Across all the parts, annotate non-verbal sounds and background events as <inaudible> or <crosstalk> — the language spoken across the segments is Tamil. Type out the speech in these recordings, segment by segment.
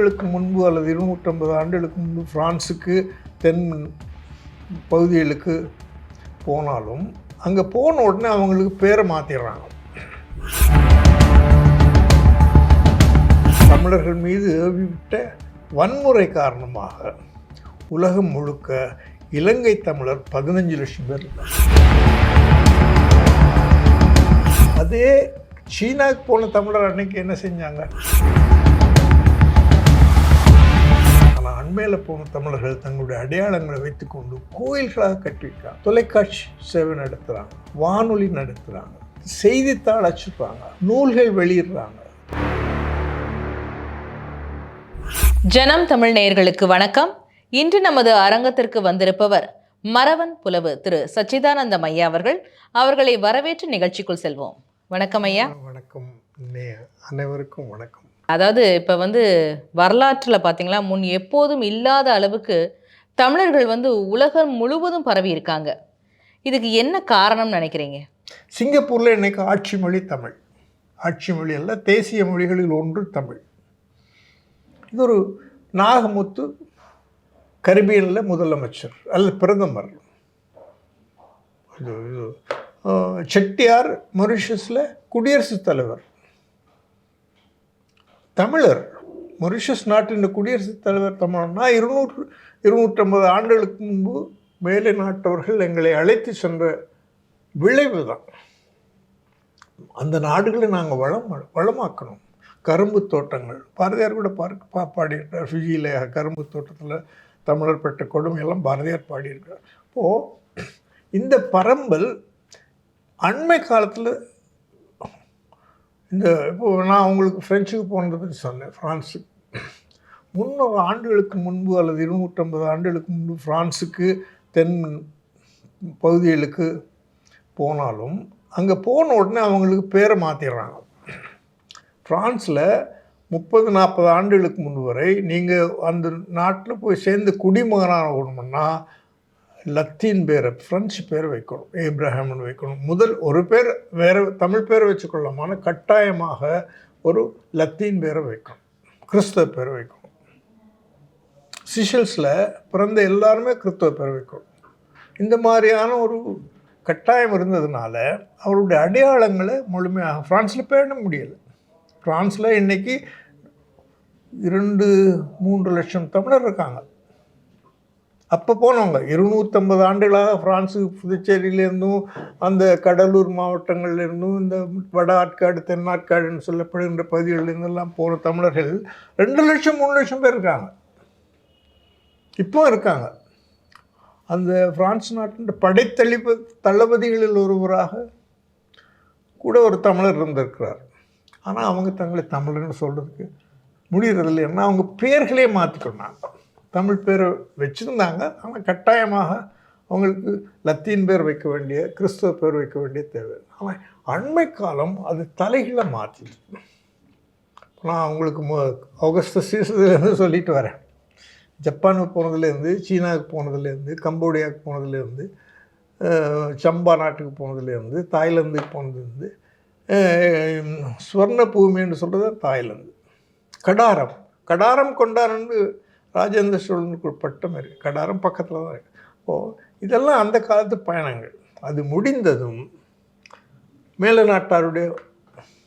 ஆண்டுகளுக்கு முன்பு அல்லது இருநூற்றம்பது ஆண்டுகளுக்கு முன்பு ஃப்ரான்ஸுக்கு தென் பகுதிகளுக்கு போனாலும் அங்கே போன உடனே அவங்களுக்கு பேரை மாற்றிடுறாங்க தமிழர்கள் மீது ஏவிவிட்ட வன்முறை காரணமாக உலகம் முழுக்க இலங்கை தமிழர் பதினஞ்சு லட்சம் பேர் அதே சீனாவுக்கு போன தமிழர் அன்னைக்கு என்ன செஞ்சாங்க? அண்மையில் போன தமிழர்கள் தங்களுடைய அடையாளங்களை வைத்துக்கொண்டு கோயில்களாக கட்டியிருக்காங்க தொலைக்காட்சி சேவை நடத்துகிறாங்க வானொலி நடத்துகிறாங்க செய்தித்தாள் அச்சுறாங்க நூல்கள் வெளியிடுறாங்க. ஜனம் தமிழ் நேயர்களுக்கு வணக்கம். இன்று நமது அரங்கத்திற்கு வந்திருப்பவர் மறவன் புலவு திரு சச்சிதானந்தம் ஐயா அவர்கள். அவர்களை வரவேற்று நிகழ்ச்சிக்குள் செல்வோம். வணக்கம் ஐயா. வணக்கம் அனைவருக்கும் வணக்கம். அதாவது இப்போ வந்து வரலாற்றில் பார்த்தீங்களா முன் எப்போதும் இல்லாத அளவுக்கு தமிழர்கள் வந்து உலகம் முழுவதும் பரவி இருக்காங்க. இதுக்கு என்ன காரணம்னு நினைக்கிறீங்க? சிங்கப்பூரில் இன்னைக்கு ஆட்சி மொழி தமிழ். ஆட்சி மொழி அல்ல தேசிய மொழிகளில் ஒன்று தமிழ். இது ஒரு நாகமுத்து கரிபியனில் முதலமைச்சர் அல்லது பிரதமர். செட்டியார் மொரிஷஸில் குடியரசுத் தலைவர். தமிழர் மொரிஷஸ் நாட்டின் குடியரசுத் தலைவர் தமிழ்னா இருநூற்று இருநூற்றம்பது ஆண்டுகளுக்கு முன்பு மேலை நாட்டவர்கள் எங்களை அழைத்து சென்ற விளைவு தான். அந்த நாடுகளை நாங்கள் வளம் வளமாக்கணும். கரும்பு தோட்டங்கள் பாரதியார் கூட பார்க்க பா பாடியிருக்கார் ஃபிஜியில் கரும்பு தோட்டத்தில் தமிழர் பெற்ற கொடுமையெல்லாம் பாரதியார் பாடியிருக்கார். இப்போது இந்த பரம்பல் அண்மை காலத்தில் இந்த இப்போது நான் உங்களுக்கு ஃப்ரெஞ்சுக்கு போனதை பற்றி சொன்னேன். ஃப்ரான்ஸுக்கு முந்நூறு ஆண்டுகளுக்கு முன்பு அல்லது இருநூற்றம்பது ஆண்டுகளுக்கு முன்பு ஃப்ரான்ஸுக்கு தென் பகுதிகளுக்கு போனாலும் அங்கே போன உடனே அவங்களுக்கு பேரை மாற்றிடுறாங்க ஃப்ரான்ஸில் முப்பது நாற்பது ஆண்டுகளுக்கு முன்பு வரை நீங்கள் அந்த நாட்டில் போய் சேர்ந்து குடிமகனாக ஓடணும்னா லத்தீன் பேரை ஃப்ரெஞ்சு பேர் வைக்கணும் ஏப்ரஹாம்னு வைக்கணும். முதல் ஒரு பேர் வேறு தமிழ் பேரை வச்சுக்கொள்ளாமல் கட்டாயமாக ஒரு லத்தீன் பேரை வைக்கணும். கிறிஸ்தவ பேரை வைக்கணும். சிஷல்ஸில் பிறந்த எல்லாருமே கிறிஸ்தவ பேரை வைக்கணும். இந்த மாதிரியான ஒரு கட்டாயம் இருந்ததுனால அவருடைய அடையாளங்களை முழுமையாக ஃப்ரான்ஸில் பேண முடியலை. ஃப்ரான்ஸில் இன்றைக்கி இரண்டு மூன்று லட்சம் தமிழர் இருக்காங்க. அப்போ போனவங்க. இருநூற்றம்பது ஆண்டுகளாக ஃப்ரான்ஸு புதுச்சேரியிலேருந்தும் அந்த கடலூர் மாவட்டங்கள்லேருந்தும் இந்த வட ஆட்காடு தென்னாட்காடுன்னு சொல்லப்படுகின்ற பகுதிகளிலிருந்தெல்லாம் போன தமிழர்கள் ரெண்டு லட்சம் மூணு லட்சம் பேர் இருக்காங்க. இப்போ இருக்காங்க. அந்த ஃப்ரான்ஸ் நாட்டின் படைத்தளிப்பு தளபதிகளில் ஒருவராக கூட ஒரு தமிழர் இருந்திருக்கிறார். ஆனால் அவங்க தங்களை தமிழர்னு சொல்கிறதுக்கு முடியறதில்லை. ஏன்னா அவங்க பேர்களே மாற்றிக்கொண்டாங்க தமிழ் பேர் வச்சுருந்தாங்க. ஆனால் கட்டாயமாக அவங்களுக்கு லத்தீன் பேர் வைக்க வேண்டிய கிறிஸ்தவ பேர் வைக்க வேண்டிய தேவை. ஆனால் அண்மை காலம் அது தலைகளை மாற்றிது நான் உங்களுக்கு மு ஆகஸ்ட் சீசன்லேருந்து சொல்லிட்டு வரேன். ஜப்பானுக்கு போனதுலேருந்து சீனாவுக்கு போனதுலேருந்து கம்போடியாவுக்கு போனதுலேருந்து சம்பா நாட்டுக்கு போனதுலேருந்து தாய்லாந்துக்கு போனதுலேருந்து சுவர்ண ஸ்வர்ண பூமின்னு சொல்கிறது தாய்லாந்து. கடாரம். கடாரம் கொண்டாரன்னு ராஜேந்திர சோழனுக்கு ஒரு பட்டம் இருக்குது கடாரம் பக்கத்தில் தான் இருக்குது ஓ இதெல்லாம் அந்த காலத்து பயணங்கள். அது முடிந்ததும் மேல நாட்டாருடைய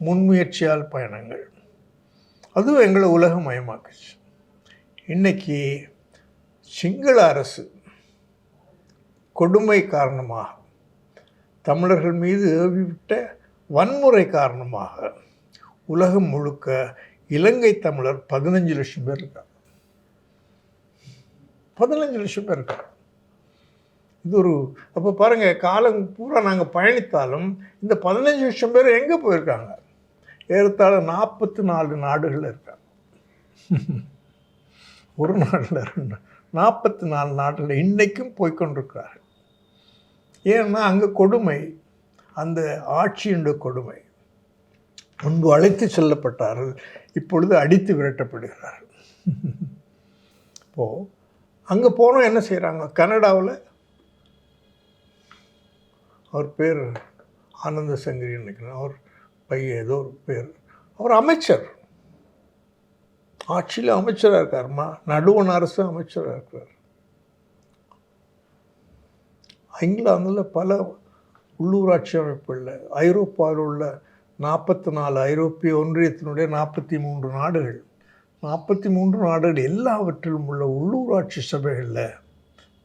முன்முயற்சியால் பயணங்கள். அதுவும் எங்களை உலகமயமாக்குச்சு. இன்னைக்கு சிங்கள அரசு கொடுமை காரணமாக தமிழர்கள் மீது ஏவிவிட்ட வன்முறை காரணமாக உலகம் முழுக்க இலங்கை தமிழர் பதினஞ்சு லட்சம் பேர் இருக்காங்க. பதினஞ்சு லட்சம் பேர் இருக்காங்க இது ஒரு அப்போ பாருங்கள் காலம் பூரா நாங்கள் பயணித்தாலும் இந்த பதினஞ்சு லட்சம் பேர் எங்கே போயிருக்காங்க? ஏறத்தாழ நாற்பத்தி நாலு நாடுகளில் இருக்காங்க. <laughs> ஒரு நாட்டில் ரெண்டு நாற்பத்தி நாலு நாட்டில் இன்றைக்கும் போய்கொண்டிருக்கிறார்கள் ஏன்னா அங்கே கொடுமை அந்த ஆட்சியுடைய கொடுமை முன்பு அழைத்து செல்லப்பட்டார்கள் இப்பொழுது அடித்து விரட்டப்படுகிறார்கள். <laughs> இப்போது அங்கே போனோம் என்ன செய்கிறாங்க கனடாவில் அவர் பேர் ஆனந்த சங்கரின்னு நினைக்கிறேன். அவர் பையன் ஏதோ ஒரு பேர். அவர் அமைச்சர். ஆட்சியில் அமைச்சராக இருக்காருமா நடுவண் அரசு அமைச்சராக இருக்கிறார் இங்கிலாந்தில் பல உள்ளூராட்சி அமைப்புகளில் ஐரோப்பாவில் உள்ள நாற்பத்தி நாலு ஐரோப்பிய ஒன்றியத்தினுடைய நாற்பத்தி மூன்று நாடுகள். நாற்பத்தி மூன்று நாடுகள் எல்லாவற்றிலும் உள்ள உள்ளூராட்சி சபைகளில்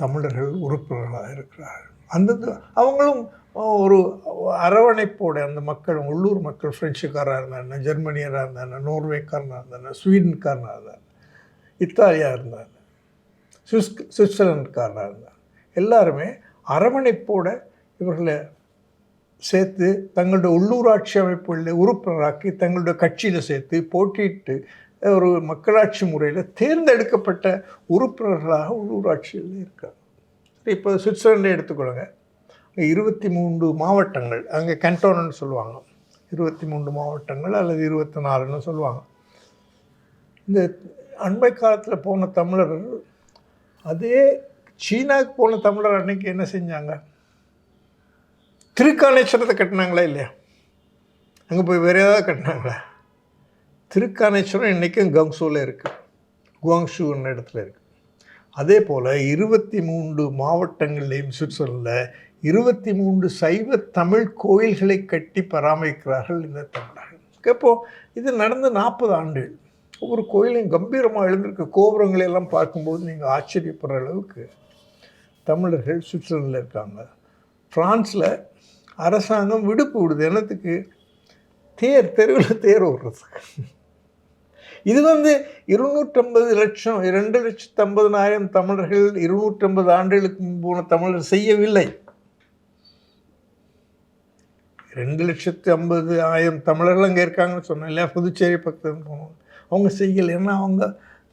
தமிழர்கள் உறுப்பினர்களாக இருக்கிறார்கள். அந்தந்த அவங்களும் ஒரு அரவணைப்போட அந்த மக்கள் உள்ளூர் மக்கள் ஃப்ரெஞ்சுக்காராக இருந்தாங்க ஜெர்மனியராக இருந்தாங்க நோர்வேக்காரனாக இருந்தாங்க ஸ்வீடன்காரனாக இருந்தாங்க இத்தாலியாக இருந்தாங்க சுவிஸ் சுவிட்சர்லாந்துக்காரனாக இருந்தாங்க. எல்லாருமே அரவணைப்போட இவர்களை சேர்த்து தங்களுடைய உள்ளூராட்சி அமைப்புகளில் உறுப்பினராக்கி தங்களுடைய கட்சியில் சேர்த்து போட்டியிட்டு ஒரு மக்களாட்சி முறையில் தேர்ந்தெடுக்கப்பட்ட உறுப்பினர்களாக உள்ளூராட்சியில் இருக்காங்க. சரி இப்போ சுவிட்சர்லாண்டை எடுத்துக்கொள்ளுங்க. இருபத்தி மூன்று மாவட்டங்கள் அங்கே கண்டோனன்னு சொல்லுவாங்க. இருபத்தி மூன்று மாவட்டங்கள் அல்லது இருபத்தி நாலுன்னு சொல்லுவாங்க. இந்த அண்மை காலத்தில் போன தமிழர் அதே சீனாவுக்கு போன தமிழர் அன்னைக்கு என்ன செஞ்சாங்க? திருக்காணேஸ்வரத்தை கட்டினாங்களா இல்லையா? அங்கே போய் வேறு ஏதாவது கட்டினாங்களா? திருக்கானேஸ்வரம் இன்றைக்கும் கங்சூவில் இருக்குது குவாங்ஷூன்னு இடத்துல இருக்குது அதே போல் இருபத்தி மூன்று மாவட்டங்கள்லேயும் சுவிட்சர்லாண்டில் இருபத்தி மூன்று சைவ தமிழ் கோயில்களை கட்டி பராமரிக்கிறார்கள் இந்த தமிழர்கள். இப்போது இது நடந்து நாற்பது ஆண்டுகள் ஒவ்வொரு கோயிலையும் கம்பீரமாக எழுந்திருக்க. கோபுரங்களை எல்லாம் பார்க்கும்போது நீங்கள் ஆச்சரியப்படுற அளவுக்கு தமிழர்கள் சுவிட்சர்லாண்டில் இருக்காங்க. ஃப்ரான்ஸில் அரசாங்கம் விடுப்பு விடுது. என்னத்துக்கு? தேர் தெருவில் தேர் ஓடுறதுக்கு. இது வந்து இருநூற்றம்பது லட்சம் இரண்டு லட்சத்து ஐம்பதனாயிரம் தமிழர்கள் இருநூற்றம்பது ஆண்டுகளுக்கு முன்போன போன தமிழர் செய்யவில்லை. ரெண்டு லட்சத்து ஐம்பது ஆயிரம் தமிழர்கள் அங்கே இருக்காங்கன்னு சொன்னேன் இல்லையா? புதுச்சேரி பக்கத்தில் போனோம் அவங்க செய்யலை. ஏன்னா அவங்க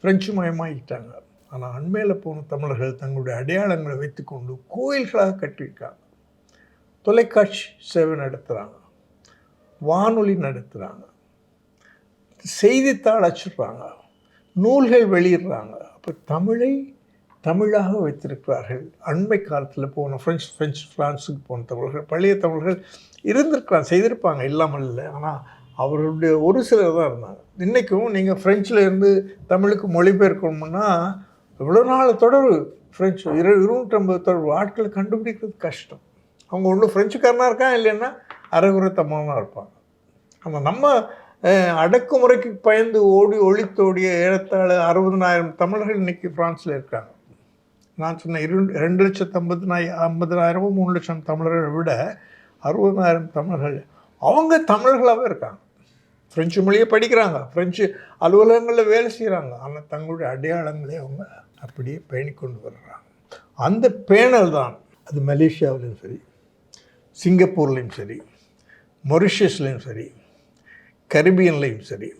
பிரெஞ்சு மயமாகிட்டாங்க ஆனால் அண்மையில் போன தமிழர்கள் தங்களுடைய அடையாளங்களை வைத்துக்கொண்டு கோயில்களாக கட்டியிருக்காங்க. தொலைக்காட்சி சேவை நடத்துகிறாங்க வானொலி நடத்துகிறாங்க செய்தித்தாள் அச்சுடுறாங்க. நூல்கள் வெளியிடுறாங்க. அப்போ தமிழை தமிழாக வைத்திருக்கிறார்கள். அண்மை காலத்தில் போன ஃப்ரெஞ்ச் ஃப்ரெஞ்ச் ஃப்ரான்ஸுக்கு போன தமிழர்கள் பழைய தமிழர்கள் இருந்திருக்கலாம் செய்திருப்பாங்க. இல்லாமல் இல்லை. ஆனால் அவர்களுடைய ஒரு சிலர் தான் இருந்தாங்க. இன்றைக்கும் நீங்கள் ஃப்ரெஞ்சில் இருந்து தமிழுக்கு மொழிபெயர்க்கணும்னா இவ்வளோ நாள் தொடர்பு. ஃப்ரெஞ்சு இரு இருநூற்றம்பது தொடர்பு. ஆட்களை கண்டுபிடிக்கிறது கஷ்டம். அவங்க ஒன்றும் ஃப்ரெஞ்சுக்காரனாக இருக்கான் இல்லைன்னா அரைகுறை தமிழனாக இருப்பாங்க. ஆனால் நம்ம அடக்குமுறைக்கு பயந்து ஓடி ஒழித்தோடிய ஏறத்தாழ அறுபதனாயிரம் தமிழர்கள் இன்னைக்கு ஃப்ரான்ஸில் இருக்காங்க. நான் சொன்ன இரு ரெண்டு லட்சத்து ஐம்பதுனாய் ஐம்பதனாயிரமோ மூணு லட்சம் தமிழர்களை விட அறுபதனாயிரம் தமிழர்கள் அவங்க தமிழர்களாகவே இருக்காங்க. ஃப்ரெஞ்சு மொழியை படிக்கிறாங்க. ஃப்ரெஞ்சு அலுவலகங்களில் வேலை செய்கிறாங்க ஆனால் தங்களுடைய அடையாளங்களை அவங்க அப்படியே பேணி கொண்டு வர்றாங்க. அந்த பேணல் தான் அது மலேசியாவிலையும் சரி சிங்கப்பூர்லேயும் சரி மொரிஷியஸ்லேயும் சரி கரிபியன்லேயும் சரி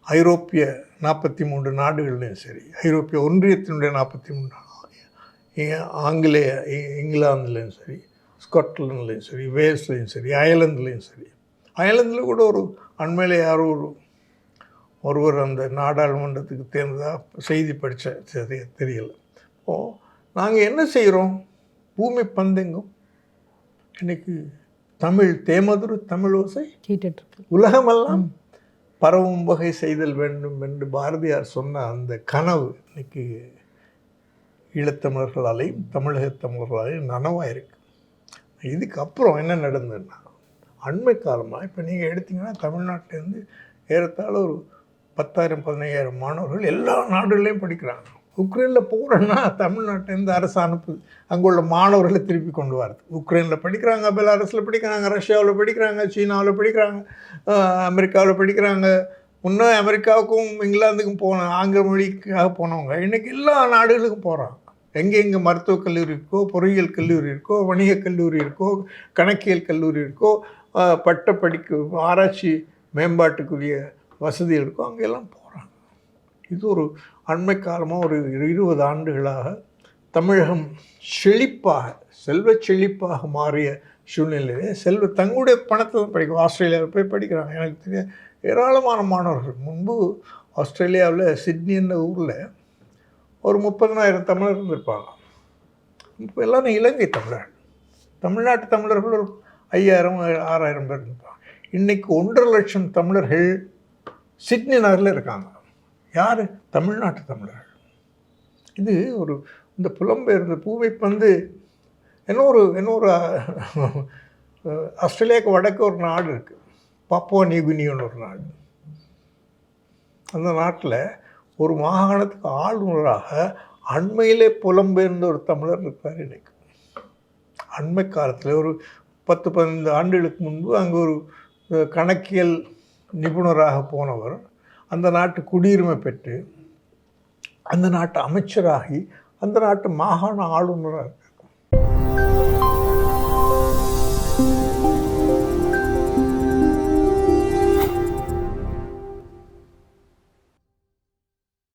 ஐரோப்பிய நாற்பத்தி மூன்று நாடுகள்லையும் சரி ஐரோப்பிய ஒன்றியத்தினுடைய நாற்பத்தி மூன்று ஆங்கிலேய இ- இங்கிலாந்துலேயும் சரி ஸ்காட்லாண்ட்லேயும் சரி வேல்ஸ்லேயும் சரி அயர்லாந்துலேயும் சரி. அயர்லாந்தில் கூட ஒரு அண்மையில் யாரோ ஒரு ஒருவர் அந்த நாடாளுமன்றத்துக்கு தேர்ந்ததாக செய்தி படித்த தெரியல. ஓ நாங்கள் என்ன செய்கிறோம் பூமி பந்தெங்கும். இன்றைக்கி தமிழ் தேமதுரு தமிழ் ஓசை உலகமெல்லாம் பரவும் வகை செய்தல் வேண்டும் என்று பாரதியார் சொன்ன அந்த கனவு இன்னைக்கு ஈழத்தமிழர்களாலையும் தமிழக தமிழர்களாலையும் நனவாக இருக்கு இதுக்கு அப்புறம் என்ன நடந்ததுன்னா அண்மை காலமாக இப்போ நீங்கள் எடுத்தீங்கன்னா தமிழ்நாட்டிலேருந்து ஏறத்தாழ ஒரு பத்தாயிரம் பதினையாயிரம் மாணவர்கள் எல்லா நாடுகளையும் படிக்கிறாங்க. உக்ரைனில் போகிறேன்னா தமிழ்நாட்டிலேருந்து அரசு அனுப்புது. அங்கே உள்ள மாணவர்களை திருப்பி கொண்டு வரது. உக்ரைனில் படிக்கிறாங்க பெலாரஸில் படிக்கிறாங்க ரஷ்யாவில் படிக்கிறாங்க சீனாவில் படிக்கிறாங்க அமெரிக்காவில் படிக்கிறாங்க. முன்னே அமெரிக்காவுக்கும் இங்கிலாந்துக்கும் போன ஆங்கில மொழிக்காக போனவங்க இன்றைக்கி எல்லா நாடுகளுக்கும் போகிறாங்க எங்கே எங்கே மருத்துவக் கல்லூரி இருக்கோ பொறியியல் கல்லூரி இருக்கோ வணிகக் கல்லூரி இருக்கோ கணக்கியல் கல்லூரி இருக்கோ பட்ட படிக்க ஆராய்ச்சி மேம்பாட்டுக்குரிய வசதி இருக்கோ அங்கெல்லாம் போ இது ஒரு அண்மை காலமாக ஒரு இரு- இருபது ஆண்டுகளாக தமிழகம் செழிப்பாக செல்வ செழிப்பாக மாறிய சூழ்நிலையிலே செல்வ தங்களுடைய பணத்தை தான் படிக்கும் ஆஸ்திரேலியாவில் போய் படிக்கிறாங்க. எனக்கு தெரிய ஏராளமான மாணவர்கள். முன்பு ஆஸ்திரேலியாவில் சிட்னின்ற ஊரில் ஒரு முப்பதனாயிரம் தமிழர் இருந்திருப்பாங்க. இப்போ எல்லாரும் இலங்கை தமிழர்கள் தமிழ்நாட்டு தமிழர்கள் ஒரு ஐயாயிரம் ஆறாயிரம் பேர் இருந்திருப்பாங்க. இன்றைக்கி ஒன்றரை லட்சம் தமிழர்கள் சிட்னி நகரில் இருக்காங்க. யார்? தமிழ்நாட்டு தமிழர்கள். இது ஒரு இந்த புலம்பெயர்ந்த பூவை பந்து இன்னொரு இன்னொரு ஆஸ்திரேலியாவுக்கு வடக்கு ஒரு நாடு இருக்குது பப்போ நியூகினியன்னு ஒரு நாடு. அந்த நாட்டில் ஒரு மாகாணத்துக்கு ஆளுநராக அண்மையிலே புலம்பெயர்ந்த ஒரு தமிழர் இருக்கார் இன்னைக்கு. அண்மை காலத்தில் ஒரு பத்து பதினைந்து ஆண்டுகளுக்கு முன்பு அங்கே ஒரு கணக்கியல் நிபுணராக போனவர். அந்த நாட்டு குடியுரிமை பெற்று அந்த நாட்டு அமைச்சராகி அந்த நாட்டு மாகாண ஆளுநராக